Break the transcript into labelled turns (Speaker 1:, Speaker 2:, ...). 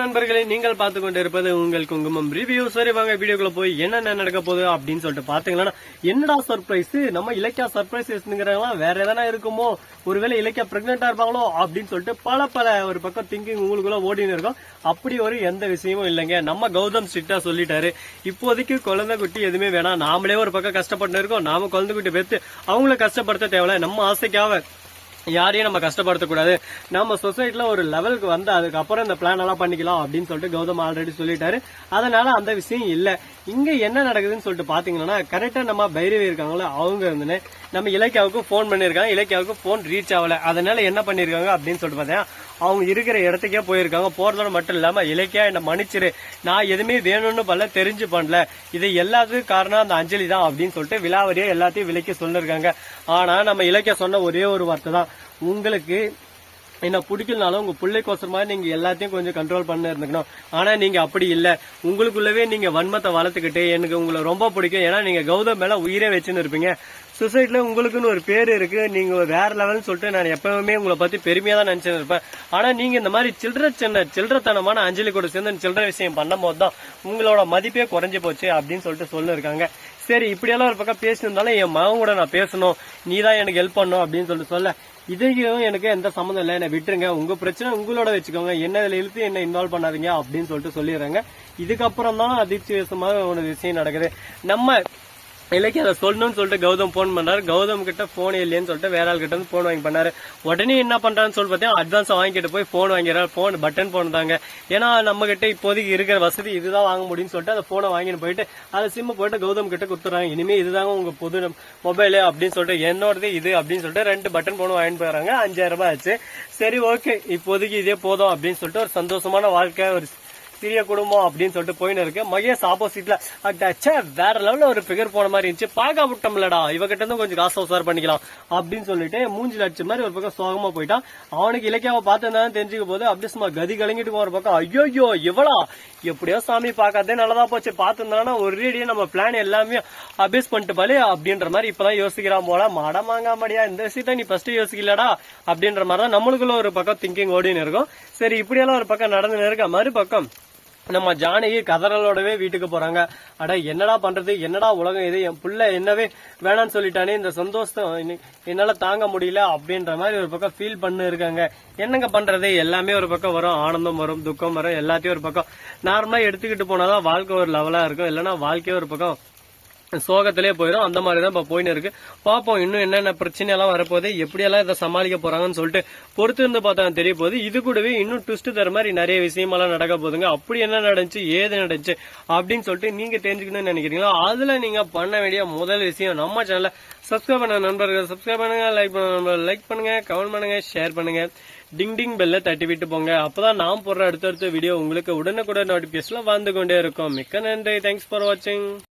Speaker 1: நண்பர்களே நீங்கள் பார்த்து கொண்டு இருப்பது உங்கள் குங்குமம் ரிவ்யூ சரி வாங்க வீடியோக்குள்ள போய் என்னென்ன நடக்க போகுது அப்படின்னு சொல்லிட்டு பாத்தீங்கன்னா என்னடா சர்ப்ரைஸ் நம்ம இலக்கியா சர்ப்ரைஸ் வேற எதனா இருக்குமோ ஒருவேளை இலக்கியா பிரெக்னெண்டா இருப்பாங்களோ அப்படின்னு சொல்லிட்டு பல பல ஒரு பக்கம் திங்கிங் உங்களுக்குள்ள ஓடின்னு இருக்கும். அப்படி ஒரு எந்த விஷயமும் இல்லைங்க. நம்ம கௌதம் ஸ்ட்ரிக்டா சொல்லிட்டாரு. இப்போதைக்கு குழந்தை குட்டி எதுவுமே வேணாம். நாமளே ஒரு பக்கம் கஷ்டப்பட்டு இருக்கோம். நாம குழந்தை குட்டி பெத்து அவங்கள கஷ்டப்படுத்த தேவையில்ல. நம்ம ஆசைக்காக யாரையும் நம்ம கஷ்டப்படுத்தக்கூடாது. நம்ம சொசைட்டில ஒரு லெவலுக்கு வந்து அதுக்கப்புறம் இந்த பிளான் எல்லாம் பண்ணிக்கலாம் அப்படின்னு சொல்லிட்டு கௌதம் ஆல்ரெடி சொல்லிட்டாரு. அதனால அந்த விஷயம் இல்ல. இங்க என்ன நடக்குதுன்னு சொல்லிட்டு பாத்தீங்கன்னா கரெக்டா நம்ம பைரவி இருக்காங்களோ அவங்க வந்து நம்ம இலக்கியாவுக்கு போன் பண்ணிருக்காங்க இலக்கியாவுக்கு போன் ரீச் ஆகல. அதனால என்ன பண்ணிருக்காங்க அப்படின்னு சொல்லிட்டு பார்த்தீங்கன்னா அவங்க இருக்கிற இடத்துக்கே போயிருக்காங்க. போறதோட மட்டும் இல்லாம இலக்கியா என்ன மன்னிச்சிரு. நான் எதுவுமே வேணும்னு பண்ணல தெரிஞ்சு பண்ணல. இது எல்லாத்துக்கும் காரணம் அந்த அஞ்சலி தான் அப்படின்னு சொல்லிட்டு விலாவரியா எல்லாத்தையும் விலைக்கு சொல்லிருக்காங்க. ஆனா நம்ம இலக்கிய சொன்ன ஒரே ஒரு வார்த்தை தான் உங்களுக்கு என்ன பிடிக்கலனாலும் உங்க பிள்ளைக்கோசரமா நீங்க எல்லாத்தையும் கொஞ்சம் கண்ட்ரோல் பண்ண இருந்துக்கணும். ஆனா நீங்க அப்படி இல்ல. உங்களுக்குள்ளவே நீங்க வன்மத்தை வளர்த்துக்கிட்டு எனக்கு உங்களை ரொம்ப பிடிக்கும். ஏன்னா நீங்க கௌதம் மேல உயிரே வச்சுன்னு இருப்பீங்க. சொசைட்டில உங்களுக்குன்னு ஒரு பேர் இருக்கு. நீங்க வேற லெவல்னு சொல்லிட்டு நான் எப்பவுமே உங்களை பத்தி பெருமையா தான் நினைச்சுன்னு இருப்பேன். ஆனா நீங்க இந்த மாதிரி சில்லற சின்ன சில்லறத்தனமான அஞ்சலி கூட சேர்ந்து சில்லற விஷயம் பண்ணும் போது தான் உங்களோட மதிப்பே குறைஞ்சு போச்சு அப்படின்னு சொல்லிட்டு சொல்லிருக்காங்க. சரி இப்படியெல்லாம் ஒரு பக்கம் பேசியிருந்தாலும் என் மகன் கூட நான் பேசணும். நீ தான் எனக்கு ஹெல்ப் பண்ணும் அப்படின்னு சொல்லிட்டு சொல்ல. இதையும் எனக்கு எந்த சம்மந்தம் இல்லை. என்ன விட்டுருங்க. உங்க பிரச்சனை உங்களோட வச்சுக்கோங்க. என்ன இதில் இழுத்து என்ன இன்வால்வ் பண்ணாதீங்க அப்படின்னு சொல்லிட்டு சொல்லிடுறாங்க. இதுக்கப்புறம் தான் அதிர்ச்சி விஷயமாக ஒரு விஷயம் நடக்குது. நம்ம இலக்கிய அதை சொல்லணும்னு சொல்லிட்டு கௌதம் போன் பண்ணாரு. கௌதம் கிட்ட போன் இல்லைன்னு சொல்லிட்டு வேற ஆள் கிட்ட வந்து போன் வாங்கி பண்ணாரு. உடனே என்ன பண்றான்னு சொல்லி பார்த்தீங்கன்னா அட்வான்ஸ் வாங்கிட்டு போய் போன் வாங்கிறாரு போன் பட்டன் போன் தாங்க. ஏன்னா நம்ம கிட்ட இப்போதைக்கு இருக்கிற வசதி இதுதான் வாங்க முடியும்னு சொல்லிட்டு அந்த போனை வாங்கிட்டு போயிட்டு அதை சிம்மு போயிட்டு கௌதம் கிட்ட கொடுத்துறாங்க இனிமே இதுதாங்க உங்க புது மொபைலு அப்படின்னு சொல்லிட்டு என்னோடது இது அப்படின்னு சொல்லிட்டு ரெண்டு பட்டன் போன் வாங்கிட்டு போயிடுறாங்க. அஞ்சாயிரம் ரூபாய் ஆச்சு. சரி ஓகே இப்போதைக்கு இதே போதும் அப்படின்னு சொல்லிட்டு ஒரு சந்தோஷமான வாழ்க்கை ஒரு சிறிய குடும்பம் அப்படின்னு சொல்லிட்டு போயின்னு இருக்கு. மகேஷ் ஆப்போசிட்ல அட்டச்சே வேற லெவல்ல ஒரு பிகர் போன மாதிரி இருந்துச்சு. பார்க்க விட்டோம்லடா இவகிட்ட இருந்து கொஞ்சம் காசு உசார் பண்ணிக்கலாம் அப்படின்னு சொல்லிட்டு மூஞ்சில் அடிச்ச மாதிரி ஒரு பக்கம் சோகமா போயிட்டான். அவனுக்கு இலக்கியாவை பார்த்துருந்தாலும் தெரிஞ்சுக்க போது அப்படியே சும்மா கதி கலங்கிட்டு ஒரு பக்கம் ஐயோ இவ்வளோ எப்படியோ சாமி பார்க்காதே நல்லதா போச்சு. பார்த்துருந்தானா ஒரேடியே நம்ம பிளான் எல்லாமே அபேஸ் பண்ணிட்டு பாலே அப்படின்ற மாதிரி இப்பதான் யோசிக்கிறான் போல. மட மாங்காமடியா இந்த விஷயத்த நீ ஃபர்ஸ்ட் யோசிக்கலடா அப்படின்ற மாதிரி தான் நம்மளுக்குள்ள ஒரு பக்கம் திங்கிங் ஓடின்னு இருக்கும். சரி இப்படியெல்லாம் ஒரு பக்கம் நடந்து இருக்க. மறுபக்கம் நம்ம ஜானகி கதறலோடவே வீட்டுக்கு போறாங்க. அட என்னடா பண்றது? என்னடா உலகம் இது? என் புள்ள என்னவே வேணாம்னு சொல்லிட்டானே இந்த சந்தோஷம் என்னால தாங்க முடியல அப்படின்ற மாதிரி ஒரு பக்கம் ஃபீல் பண்ணு இருக்காங்க என்னங்க பண்றது? எல்லாமே ஒரு பக்கம் வரும். ஆனந்தம் வரும் துக்கம் வரும் எல்லாத்தையும் ஒரு பக்கம். நார்மலா எடுத்துக்கிட்டு போனாதான் வாழ்க்கை ஒரு லெவலா இருக்கும். இல்லைன்னா வாழ்க்கையே ஒரு பக்கம் சோகத்திலே போயிடும் அந்த மாதிரி தான் இப்போ போயின்னு இருக்கு. பார்ப்போம் இன்னும் என்னென்ன பிரச்சனை எல்லாம் வரப்போகுது எப்படியெல்லாம் இதை சமாளிக்க போறாங்கன்னு சொல்லிட்டு பொறுத்து இருந்து பார்த்தா தெரிய போகுது. இது கூடவே இன்னும் ட்விஸ்ட் தர மாதிரி நிறைய விஷயமெல்லாம் நடக்க போதுங்க அப்படி என்ன நடந்துச்சு ஏது நடந்துச்சு அப்படின்னு சொல்லிட்டு நீங்க தெரிஞ்சுக்கணும்னு நினைக்கிறீங்களோ அதுல நீங்க பண்ண வேண்டிய முதல் விஷயம் நம்ம சேனலை சப்ஸ்கிரைப் பண்ண நண்பர்கள் சப்ஸ்கிரைப் பண்ணுங்க லைக் பண்ண லைக் பண்ணுங்க கமெண்ட் பண்ணுங்க ஷேர் பண்ணுங்க. டிங் டிங் பெல்ல தட்டி விட்டு போங்க. அப்பதான் நான் போடுற அடுத்தடுத்த வீடியோ உங்களுக்கு உடனுக்குடன் நோட்டிபிகேஷன்ல வந்து கொண்டே இருக்கும். மிக்க நன்றி. தேங்க்ஸ் ஃபார் வாட்சிங்